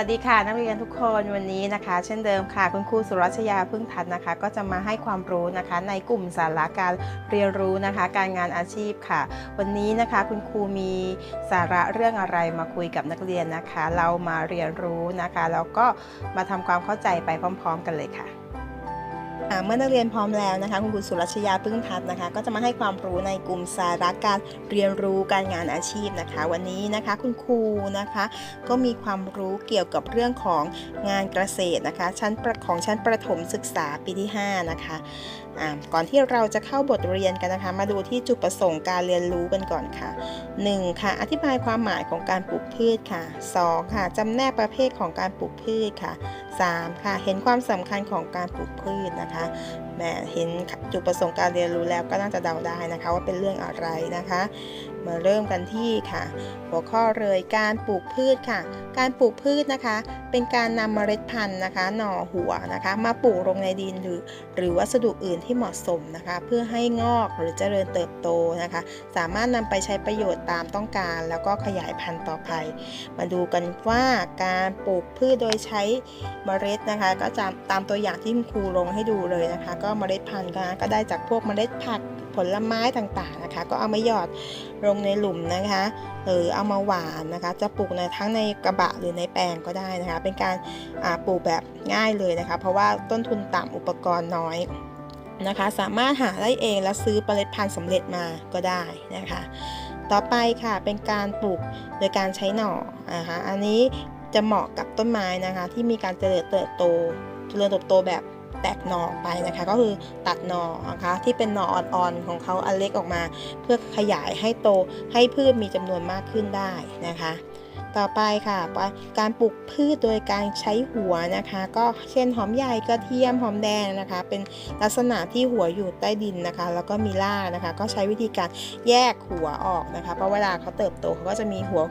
วัสดีค่ะนักเรียนทุกคนวันนี้นะคะ เช่นเดิมค่ะ คุณครูสุรัชยาพึ่งทัศน์นะคะ ก็จะมาให้ความรู้นะคะ ในกลุ่มสาระการเรียนรู้นะคะ การงานอาชีพค่ะ วันนี้นะคะคุณครูมีสาระเรื่องอะไรมาคุยกับนักเรียนนะคะ เรามาเรียนรู้นะคะแล้วก็มาทำความเข้าใจไปพร้อม ๆ กันเลยค่ะ เมื่อนักเรียนพร้อมแล้วนะคะ คุณครูสุรัชยาพึ่งทัศน์นะคะ ก็จะมาให้ความรู้ในกลุ่มสาระการเรียนรู้การงานอาชีพนะคะ วันนี้นะคะคุณครูนะคะ ก็มีความรู้เกี่ยวกับเรื่องของงานเกษตรนะคะ ชั้นประของชั้นประถมศึกษาปีที่ 5 นะคะก่อนที่เราจะเข้าบทเรียนกันนะคะ มาดูที่จุดประสงค์การเรียนรู้กันก่อนค่ะ 1. ค่ะ อธิบายความหมายของการปลูกพืชค่ะ 2. ค่ะจำแนกประเภทของการปลูกพืชค่ะ 3. ค่ะ เห็นความสำคัญของการปลูกพืชนะคะ b แหมเห็นจุดประสงค์การเรียนรู้แล้วก็น่าจะเดาได้นะคะ ว่าเป็นเรื่องอะไรนะคะ มาเริ่มกันที่ค่ะ หัวข้อเลยการปลูกพืชค่ะ การปลูกพืชนะคะ เป็นการนำเมล็ดพันธุ์นะคะ หน่อหัวนะคะ มาปลูกลงในดินหรือ หรือวัสดุอื่นที่เหมาะสมนะคะ เพื่อให้งอกหรือเจริญเติบโตนะคะ สามารถนำไปใช้ประโยชน์ตามต้องการ แล้วก็ขยายพันธุ์ต่อไป มาดูกันว่าการปลูกพืชโดยใช้เมล็ดนะคะ ก็จะตามตัวอย่างที่คุณครูลงให้ดูเลยนะคะ ก็เมล็ดพันธุ์ก็ก็ได้จากพวกเมล็ดผักผลไม้ต่างๆนะคะ ก็เอามาหยอดลงในหลุมนะคะหรือเอามาหวานนะคะ จะปลูกในทั้งในกระบะหรือในแปลงก็ได้นะคะ เป็นการปลูกแบบง่ายเลยนะคะ เพราะว่าต้นทุนต่ำอุปกรณ์น้อยนะคะ สามารถหาได้เองและซื้อเมล็ดพันธุ์สำเร็จมาก็ได้นะคะ ต่อไปค่ะเป็นการปลูกโดยการใช้หน่อนะคะอันนี้จะเหมาะกับต้นไม้นะคะ ที่มีการเจริญเติบโตเจริญเติบโตแบบ แตกหน่อออกไปนะคะ ก็คือตัดหน่อนะคะที่เป็นหน่ออ่อนๆของเขาอันเล็กออกมา เพื่อขยายให้โตให้พืชมีจำนวนมากขึ้นได้นะคะต่อไปค่ะการปลูกพืชโดยการใช้หัวนะคะ ก็เช่นหอมใหญ่กระเทียมหอมแดงนะคะ เป็นลักษณะที่หัวอยู่ใต้ดินนะคะ แล้วก็มีรากนะคะ ก็ใช้วิธีการแยกหัวออกนะคะเพราะเวลาเขาเติบโตเขาก็จะมีหัว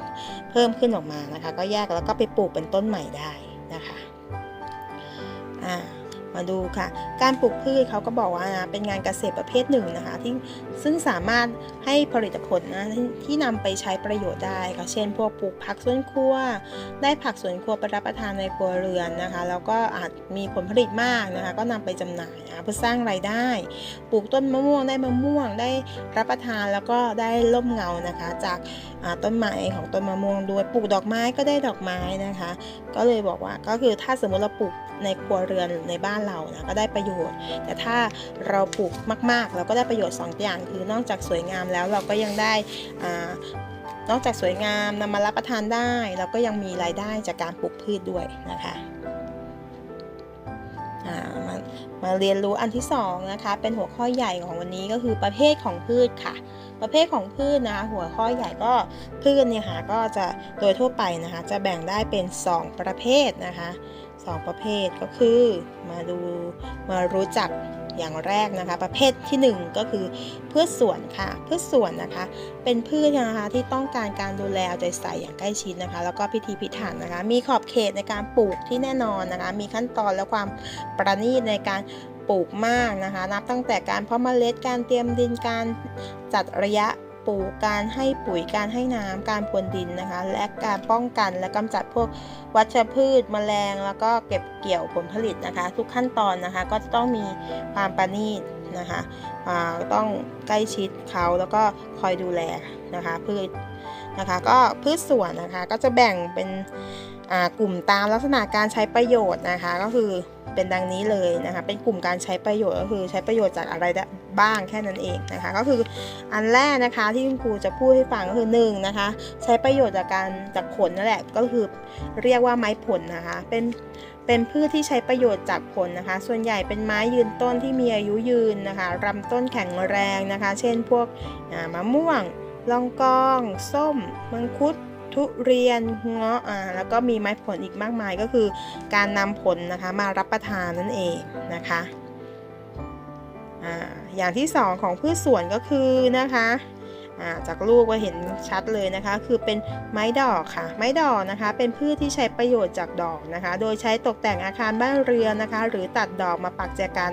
เพิ่มขึ้นออกมานะคะ ก็แยกแล้วก็ไปปลูกเป็นต้นใหม่ได้นะคะอ่า มาดูค่ะ การปลูกพืชเขาก็บอกว่านะเป็นงานเกษตรประเภทหนึ่งนะคะที่ซึ่งสามารถให้ผลิตผลนะที่ที่นำไปใช้ประโยชน์ได้ค่ะเช่น พวกปลูกผักสวนครัว ได้ผักสวนครัวไปรับประทานในครัวเรือนนะคะ แล้วก็อาจมีผลผลิตมากนะคะ ก็นำไปจำหน่ายนะเพื่อสร้างรายได้ ปลูกต้นมะม่วงได้มะม่วงได้รับประทานแล้วก็ได้ร่มเงานะคะ จากต้นไม้ของต้นมะม่วงด้วยปลูกดอกไม้ก็ได้ดอกไม้นะคะ ก็เลยบอกว่าก็คือถ้าสมมติเราปลูก ในครัวเรือนในบ้านเรานะก็ได้ประโยชน์ แต่ถ้าเราปลูกมาก ๆ เราก็ได้ประโยชน์2อย่างคือนอกจากสวยงามแล้วเราก็ยังได้นอกจากสวยงามนำมารับประทานได้ เราก็ยังมีรายได้จากการปลูกพืชด้วยนะคะ มาเรียนรู้อันที่2นะคะเป็นหัวข้อใหญ่ของวันนี้ก็คือประเภทของพืชค่ะ ประเภทของพืชนะคะหัวข้อใหญ่ก็พืชเนี่ยค่ะก็จะโดยทั่วไปนะคะจะแบ่งได้เป็น 2 ประเภทนะคะ 2 ประเภทก็คือมาดูมารู้จัก อย่างแรกนะคะ ประเภทที่ 1 ก็คือพืชสวนค่ะพืชสวนนะคะ เป็นพืชนะคะที่ต้องการการดูแลเอาใจใส่อย่างใกล้ชิดนะคะ แล้วก็พิธีพิถันนะคะ มีขอบเขตในการปลูกที่แน่นอนนะคะ มีขั้นตอนและความประณีตในการปลูกมากนะคะ นับตั้งแต่การเพาะเมล็ดการเตรียมดินการจัดระยะ ปลูก การให้ปุ๋ย การให้น้ำ การพรวนดินนะคะ และการป้องกันและกำจัดพวกวัชพืช แมลง แล้วก็เก็บเกี่ยวผลผลิตนะคะ ทุกขั้นตอนนะคะ ก็จะต้องมีความประณีตนะคะต้องใกล้ชิดเขาแล้วก็คอยดูแลนะคะพืชนะคะ ก็พืชสวนนะคะก็จะแบ่งเป็น กลุ่มตามลักษณะการใช้ประโยชน์นะคะ ก็คือเป็นดังนี้เลยนะคะ เป็นกลุ่มการใช้ประโยชน์ก็คือใช้ประโยชน์จากอะไรบ้างแค่นั้นเองนะคะ ก็คืออันแรกนะคะที่คุณครูจะพูดให้ฟังก็คือ1นนะคะ ใช้ประโยชน์จากการจากผลนั่นแหละก็คือเรียกว่าไม้ผลนะคะ เป็นเป็นพืชที่ใช้ประโยชน์จากผลนะคะ ส่วนใหญ่เป็นไม้ยืนต้นที่มีอายุยืนนะคะลำต้นแข็งแรงนะคะ เช่นพวกมะม่วงลองกอง ส้ม มังคุด ทุเรียนเงาะอ่าแล้วก็มีไม้ผลอีกมากมายก็คือ การนำผลนะคะมารับประทานนั่นเองนะคะอ่าอย่างที่สองของพืชสวนก็คือนะคะ จากรูปก็เห็นชัดเลยนะคะ คือเป็นไม้ดอกค่ะ ไม้ดอกนะคะ เป็นพืชที่ใช้ประโยชน์จากดอกนะคะ โดยใช้ตกแต่งอาคารบ้านเรือนนะคะ หรือตัดดอกมาปักแจกัน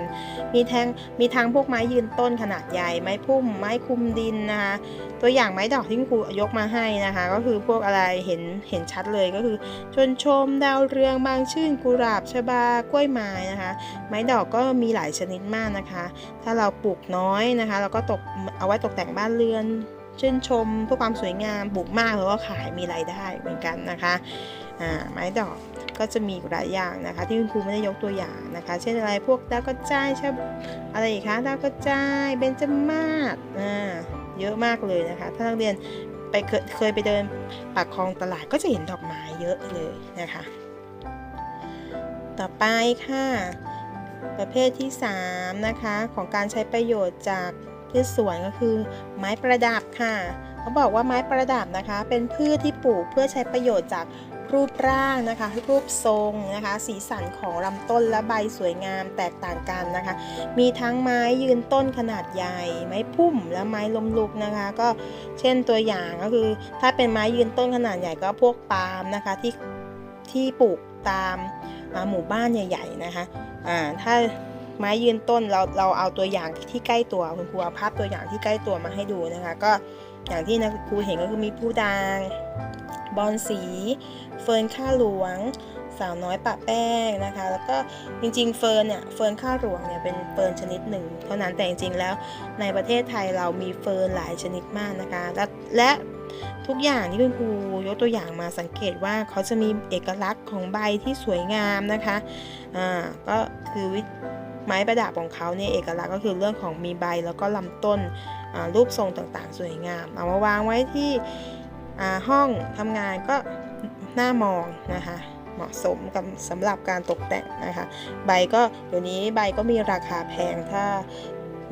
มีแทงมีทั้งพวกไม้ยืนต้นขนาดใหญ่ ไม้พุ่ม ไม้คุมดินนะคะ ตัวอย่างไม้ดอกที่คุณครูยกมาให้นะคะ ก็คือพวกอะไรเห็นเห็นชัดเลยก็คือชนชมดาวเรืองบางชื่นกุหลาบชบากล้วยไม้นะคะ ไม้ดอกก็มีหลายชนิดมากนะคะ ถ้าเราปลูกน้อยนะคะ เราก็ตกเอาไว้ตกแต่งบ้านเรือน ชื่นชมเพื่อความสวยงามปลูกมากแล้วก็ขายมีรายได้เหมือนกันนะคะอ่าไม้ดอกก็จะมีหลายอย่างนะคะ ที่คุณครูไม่ได้ยกตัวอย่างนะคะ เช่นอะไรพวกดาวกระจายชบอะไรอีกคะดาวกระจายเบญจมาศอ่าเยอะมากเลยนะคะ ถ้านักเรียนไปเคยเคยไปเดินปากคลองตลาดก็จะเห็นดอกไม้เยอะเลยนะคะ ต่อไปค่ะ ประเภทที่ 3 นะคะ ของการใช้ประโยชน์จาก พืชสวนก็คือ ไม้ประดับค่ะเขาบอกว่าไม้ประดับนะคะ เป็นพืชที่ปลูกเพื่อใช้ประโยชน์จากรูปร่างนะคะรูปทรงนะคะ สีสันของลำต้นและใบสวยงามแตกต่างกันนะคะ มีทั้งไม้ยืนต้นขนาดใหญ่ ไม้พุ่มและไม้ล้มลุกนะคะ ก็เช่นตัวอย่างก็คือ ถ้าเป็นไม้ยืนต้นขนาดใหญ่ก็พวกปาล์มนะคะที่ที่ปลูกตามหมู่บ้านใหญ่ ๆ นะคะอ่าถ้า ไม้ยืนต้นเราเราเอาตัวอย่างที่ใกล้ตัวคุณครูเอาภาพตัวอย่างที่ใกล้ตัวมาให้ดูนะคะ ก็อย่างที่นักครูเห็นก็คือมีผู้ดางบอนสี เฟิร์นข้าหลวง สาวน้อยปะแป้งนะคะ แล้วก็จริงๆเฟิร์นเนี่ยเฟิร์นข้าหลวงเนี่ยเป็นเฟิร์นชนิดหนึ่งเท่านั้นแต่จริงๆแล้วในประเทศไทยเรามีเฟิร์นหลายชนิดมากนะคะ และและทุกอย่างที่คุณครูยกตัวอย่างมาสังเกตว่าเขาจะมีเอกลักษณ์ของใบที่สวยงามนะคะอ่าก็คือวิ ไม้ประดับของเขาเนี่ยเอกลักษณ์ก็คือเรื่องของมีใบแล้วก็ลำต้นรูปทรงต่างๆ สวยงาม เอามาวางไว้ที่ห้องทำงานก็น่ามองนะคะเหมาะสมกับสำหรับการตกแต่งนะคะ ใบก็เดี๋ยวนี้ใบก็มีราคาแพงถ้า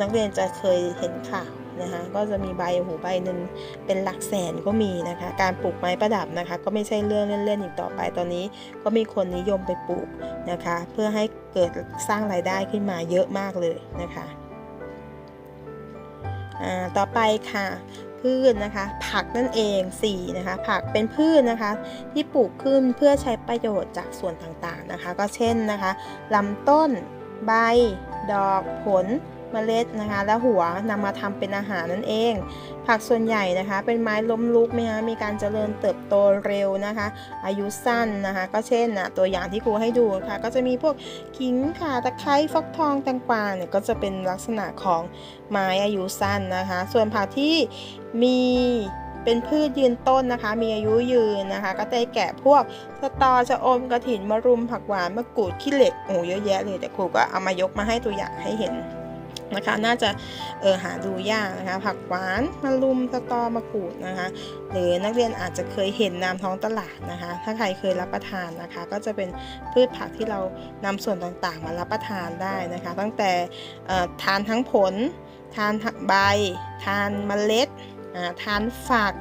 นักเรียนจะเคยเห็นข่าว นะคะก็จะมีใบหูใบหนึ่งเป็นหลักแสนก็มีนะคะ การปลูกไม้ประดับนะคะ ก็ไม่ใช่เรื่องเล่นๆอีกต่อไปตอนนี้ก็มีคนนิยมไปปลูกนะคะ เพื่อให้เกิดสร้างรายได้ขึ้นมาเยอะมากเลยนะคะต่อไปค่ะพืชนะคะ ผักนั่นเอง4นะคะ ผักเป็นพืชนะคะ ที่ปลูกขึ้นเพื่อใช้ประโยชน์จากส่วนต่างๆนะคะ ก็เช่นนะคะลำต้น ใบ ดอกผล เมล็ดนะคะ และหัวนำมาทำเป็นอาหารนั่นเอง ผักส่วนใหญ่นะคะ เป็นไม้ล้มลุกไหมคะมีการเจริญเติบโตเร็วนะคะ อายุสั้นนะคะ ก็เช่นนะตัวอย่างที่ครูให้ดูค่ะ ก็จะมีพวกขิงข่าตะไคร้ฟักทองแตงกวาเนี่ยก็จะเป็นลักษณะของไม้อายุสั้นนะคะ ส่วนผักที่มีเป็นพืชยืนต้นนะคะ มีอายุยืนนะคะ ก็ได้แก่พวกสตอชะอมกระถินมะรุมผักหวานมะกรูดขี้เหล็กโอ้เยอะแยะเลยแต่ครูก็เอามายกมาให้ตัวอย่างให้เห็น นะคะ น่าจะเออหาดูยากนะคะ ผักหวานมะลุมสตอมะกรูดนะคะ หรือนักเรียนอาจจะเคยเห็นนามท้องตลาดนะคะ ถ้าใครเคยรับประทานนะคะ ก็จะเป็นพืชผักที่เรานำส่วนต่างๆ มารับประทานได้นะคะ ตั้งแต่ทานทั้งผล ทานใบ ทานเมล็ด ทานฝัก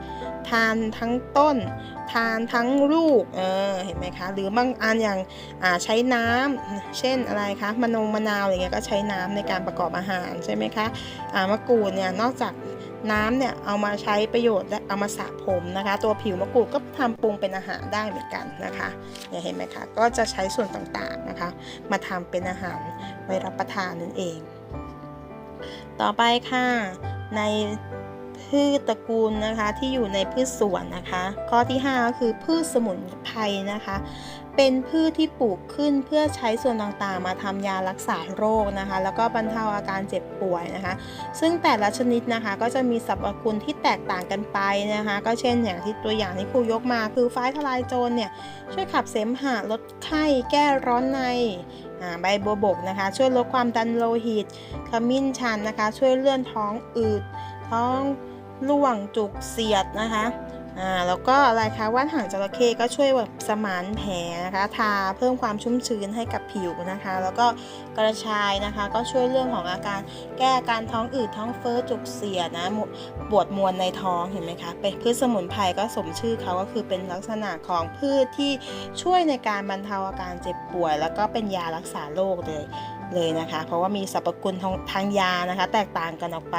ทานทั้งต้น ทานทั้งลูกเออเห็นไหมคะ หรือบางอันอย่างใช้น้ำเช่นอะไรคะมะนงมะนาวอะไรเงี้ยก็ใช้น้ำในการประกอบอาหารใช่ไหมคะมะกรูดเนี่ยนอกจากน้ำเนี่ยเอามาใช้ประโยชน์และเอามาสระผมนะคะ ตัวผิวมะกรูดก็ทำปรุงเป็นอาหารได้เหมือนกันนะคะเนี่ยเห็นไหมคะก็จะใช้ส่วนต่างๆนะคะ มาทำเป็นอาหารไว้รับประทานนั่นเอง ต่อไปค่ะใน พืชตระกูลนะคะที่อยู่ในพืชสวนนะคะ ข้อที่ 5 ก็คือพืชสมุนไพรนะคะ เป็นพืชที่ปลูกขึ้นเพื่อใช้ส่วนต่างๆ มาทำยารักษาโรคนะคะ แล้วก็บรรเทาอาการเจ็บป่วยนะคะ ซึ่งแต่ละชนิดนะคะก็จะมีสรรพคุณที่แตกต่างกันไปนะคะ ก็เช่นอย่างที่ตัวอย่างที่ครูยกมา คือฟ้าทลายโจรเนี่ยช่วยขับเสมหะลดไข้แก้ร้อนในใบบัวบกนะคะ ช่วยลดความดันโลหิตขมิ้นชันนะคะ ช่วยเลื่อนท้องอืดท้อง ร่วงจุกเสียดนะคะอ่าแล้วก็อะไรคะว่านหางจระเข้ก็ช่วยแบบสมานแผลนะคะทาเพิ่มความชุ่มชื้นให้กับผิวนะคะ แล้วก็กระชายนะคะก็ช่วยเรื่องของอาการแก้อาการท้องอืดท้องเฟ้อจุกเสียดนะปวดมวนในท้องเห็นไหมคะเป็นพืชสมุนไพรก็สมชื่อเขาก็คือเป็นลักษณะของพืชที่ช่วยในการบรรเทาอาการเจ็บป่วย แล้วก็เป็นยารักษาโรคเลย เลยนะคะ เพราะว่ามีสรรพคุณทางทางยานะคะ แตกต่างกันออกไป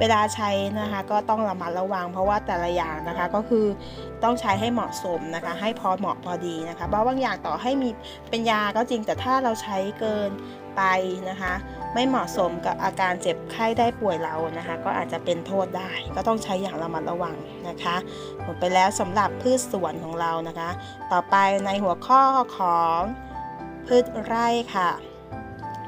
เวลาใช้นะคะก็ต้องระมัดระวัง เพราะว่าแต่ละอย่างนะคะก็คือต้องใช้ให้เหมาะสมนะคะ ให้พอเหมาะพอดีนะคะเพราะบางอย่างต่อให้มีเป็นยาก็จริงแต่ถ้าเราใช้เกินไปนะคะ ไม่เหมาะสมกับอาการเจ็บไข้ได้ป่วยเรานะคะ ก็อาจจะเป็นโทษได้ ก็ต้องใช้อย่างระมัดระวังนะคะหมดไปแล้วสำหรับพืชสวนของเรานะคะ ต่อไปในหัวข้อของพืชไร่ค่ะ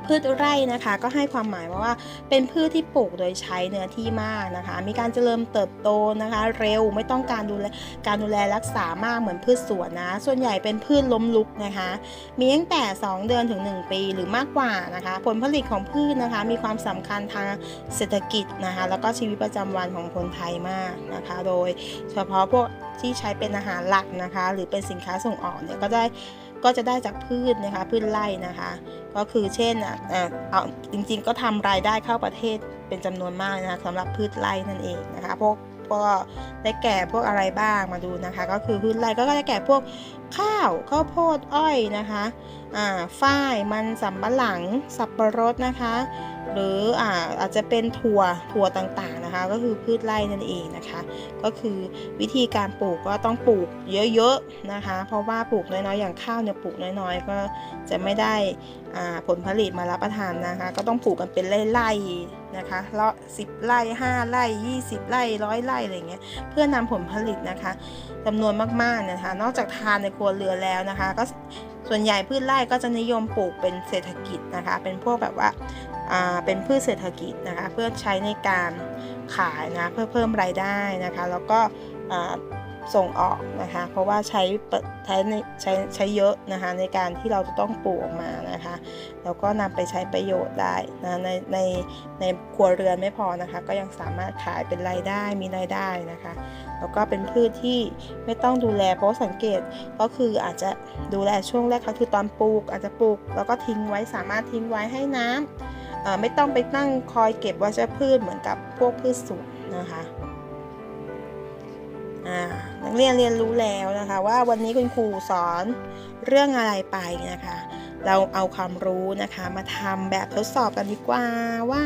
พืชไร่นะคะ ก็ให้ความหมายว่า เป็นพืชที่ปลูกโดยใช้เนื้อที่มากนะคะ มีการเจริญเติบโตนะคะ เร็วไม่ต้องการดูแลการดูแลรักษามากเหมือนพืชสวนนะ ส่วนใหญ่เป็นพืชล้มลุกนะคะ มีตั้งแต่ 2 เดือนถึง 1 ปีหรือมากกว่านะคะ ผลผลิตของพืชนะคะ มีความสำคัญทางเศรษฐกิจนะคะ แล้วก็ชีวิตประจำวันของคนไทยมากนะคะ โดยเฉพาะพวกที่ใช้เป็นอาหารหลักนะคะ หรือเป็นสินค้าส่งออกเนี่ยก็ได้ ก็จะได้จากพืชนะคะพืชไร่นะคะ ก็คือเช่นอะเอ่อเอาจริงๆ ก็ทำรายได้เข้าประเทศเป็นจำนวนมากนะคะสำหรับพืชไร่นั่นเองนะคะพวกพวกได้แก่พวกอะไรบ้างมาดูนะคะ ก็คือพืชไร่ก็ได้แก่พวก ข้าวข้าวโพดอ้อยนะคะอ่าฝ้ายมันสำปะหลังสับปะรดนะคะ หรืออ่าอาจจะเป็นถั่วถั่วต่างๆนะคะ ก็คือพืชไร่นั่นเองนะคะ ก็คือวิธีการปลูกก็ต้องปลูกเยอะๆนะคะ เพราะว่าปลูกน้อยๆอย่างข้าวเนี่ยปลูกน้อยๆ ก็จะไม่ได้อ่าผลผลิตมารับประทานนะคะ ก็ต้องปลูกกันเป็นไร่ๆนะคะล้วสิบไร่ห้าไร่ยี่สิบไร่ร้อยไร่อะไรเงี้ยเพื่อนำผลผลิตนะคะจำนวนมากๆนะคะ นอกจากทานในครัวเรือนแล้วนะคะ ก็ส่วนใหญ่พืชไร่ก็จะนิยมปลูกเป็นเศรษฐกิจนะคะ เป็นพวกแบบว่าอ่าเป็นพืชเศรษฐกิจนะคะ เพื่อใช้ในการขายนะเพื่อเพิ่มรายได้นะคะ แล้วก็อ่า ส่งออกนะคะ เพราะว่าใช้เปิดใช้ในใช้ใช้เยอะนะคะในการที่เราจะต้องปลูกออกมานะคะ แล้วก็นำไปใช้ประโยชน์ได้นะในในในครัวเรือนไม่พอนะคะ ก็ยังสามารถขายเป็นรายได้มีรายได้นะคะ แล้วก็เป็นพืชที่ไม่ต้องดูแล เพราะสังเกตก็คืออาจจะดูแลช่วงแรกก็คือตอนปลูก อาจจะปลูก แล้วก็ทิ้งไว้สามารถทิ้งไว้ให้น้ำเอ่อไม่ต้องไปนั่งคอยเก็บวัชพืชเหมือนกับพวกพืชสวนนะคะ อ่า นักเรียนเรียนรู้แล้วนะคะ ว่าวันนี้คุณครูสอนเรื่องอะไรไปนะคะ เราเอาความรู้นะคะ มาทำแบบทดสอบกันดีกว่าว่า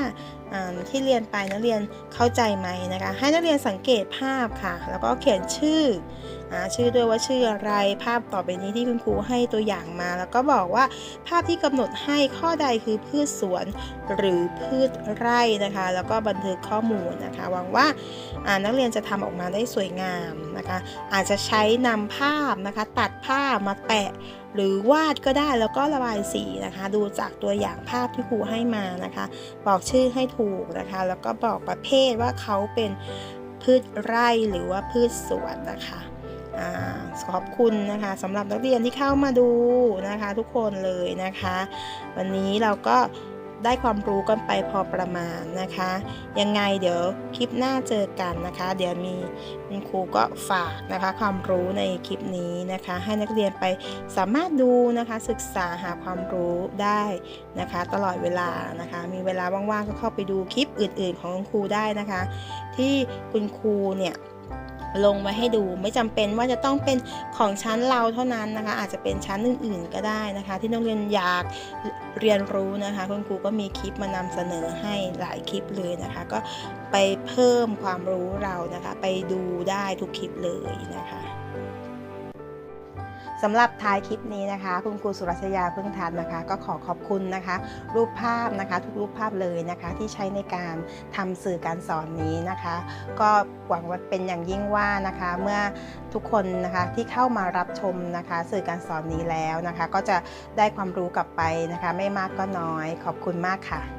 า ที่เรียนไปนักเรียนเข้าใจไหมนะคะ ให้นักเรียนสังเกตภาพค่ะ แล้วก็เขียนชื่ออชื่อด้วยว่าชื่ออะไรภาพต่อไปนี้ที่คุณครูให้ตัวอย่างมา แล้วก็บอกว่าภาพที่กำหนดให้ข้อใดคือพืชสวนหรือพืชไร่นะคะ แล้วก็บันทึกข้อมูลนะคะหวังว่านักเรียนจะทำออกมาได้สวยงามนะคะ อาจจะใช้นำภาพนะคะ ตัดภาพมาแปะหรือวาดก็ได้แล้วก็ระบายสีนะคะ ดูจากตัวอย่างภาพที่ครูให้มานะคะ บอกชื่อให้ถูกนะคะ แล้วก็บอกประเภทว่าเขาเป็นพืชไร่หรือว่าพืชสวนนะคะอขอบคุณนะคะสำหรับนักเรียนที่เข้ามาดูนะคะ ทุกคนเลยนะคะ วันนี้เราก็ ได้ความรู้กันไปพอประมาณนะคะ ยังไงเดี๋ยวคลิปหน้าเจอกันนะคะ เดี๋ยวมีคุณครูก็ฝากนะคะ ความรู้ในคลิปนี้นะคะ ให้นักเรียนไปสามารถดูนะคะ ศึกษาหาความรู้ได้นะคะ ตลอดเวลานะคะ มีเวลาว่างๆก็เข้าไปดูคลิปอื่น ๆ ของคุณครูได้นะคะ ที่คุณครูเนี่ย ลงไว้ให้ดูไม่จำเป็นว่าจะต้องเป็นของชั้นเราเท่านั้นนะคะ อาจจะเป็นชั้นอื่น ๆ ก็ได้นะคะ ที่นักเรียนอยากเรียนรู้นะคะ คุณครูก็มีคลิปมานำเสนอให้หลายคลิปเลยนะคะ ก็ไปเพิ่มความรู้เรานะคะ ไปดูได้ทุกคลิปเลยนะคะ สำหรับท้ายคลิปนี้นะคะ คุณครูสุรัชยาพึ่งทันนะคะ ก็ขอขอบคุณนะคะ รูปภาพนะคะ ทุกรูปภาพเลยนะคะ ที่ใช้ในการทำสื่อการสอนนี้นะคะ ก็หวังว่าเป็นอย่างยิ่งว่านะคะ เมื่อทุกคนนะคะที่เข้ามารับชมนะคะ สื่อการสอนนี้แล้วนะคะ ก็จะได้ความรู้กลับไปนะคะ ไม่มากก็น้อย ขอบคุณมากค่ะ